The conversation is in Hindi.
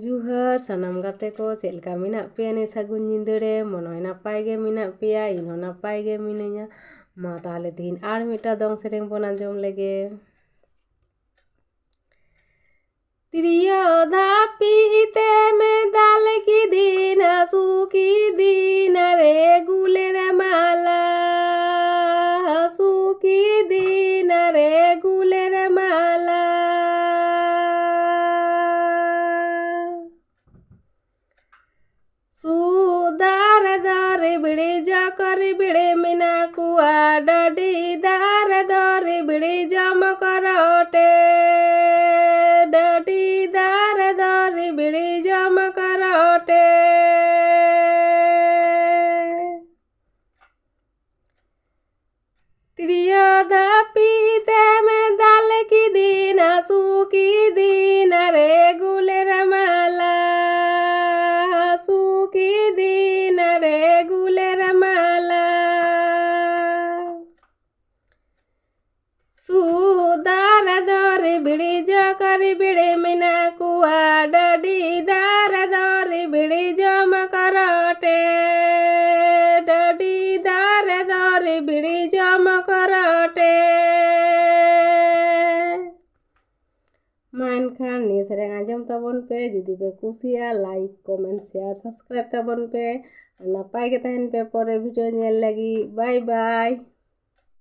ᱡᱩᱦᱟᱨ ᱥᱟᱱᱟᱢ ᱜᱟᱛᱮ ᱠᱚ ᱪᱮᱫ ᱞᱮᱠᱟ ᱢᱮᱱᱟᱜ ᱯᱮᱭᱟ ᱱᱮ ᱥᱟᱹᱜᱩᱱ ᱧᱤᱫᱟᱹᱨᱮ ᱢᱚᱱᱚᱭ ᱱᱟᱯᱟᱭ ᱜᱮ ᱢᱮᱱᱟᱜ ᱯᱮᱭᱟ ᱤᱧᱦᱚᱸ ᱱᱟᱯᱟᱭ ᱜᱮ ᱢᱤᱱᱟᱹᱧᱟ ᱢᱟ ᱛᱟᱦᱞᱮ ᱛᱤᱦᱤᱧ ᱟᱨ ᱢᱤᱫᱴᱟᱝ ᱫᱚᱝ ᱥᱮᱨᱮᱧ ᱵᱚᱱ ᱟᱸᱡᱚᱢ ᱞᱮᱜᱮ ᱛᱨᱤᱭᱚ ᱫᱷᱟᱯᱤ ᱛᱮ ᱢᱮ ᱫᱟᱞ ᱠᱤᱫᱤᱱ ᱦᱟᱹᱥᱩ ᱠᱤᱫᱤᱱ નાકુઆ ડડી ધાર ધોરી બીડી જમ કરોટે ડડી ધાર ધોરી બીડી જમ કરોટે ત્રિય ધાપી ना कुआडी दार दौरी पे, जुदी पे लाइक, कमेंट, शेयर, सब्सक्राइब तो तबन पे। नपाय के तहन पे पर वीडियो नेल लगी। Bye bye.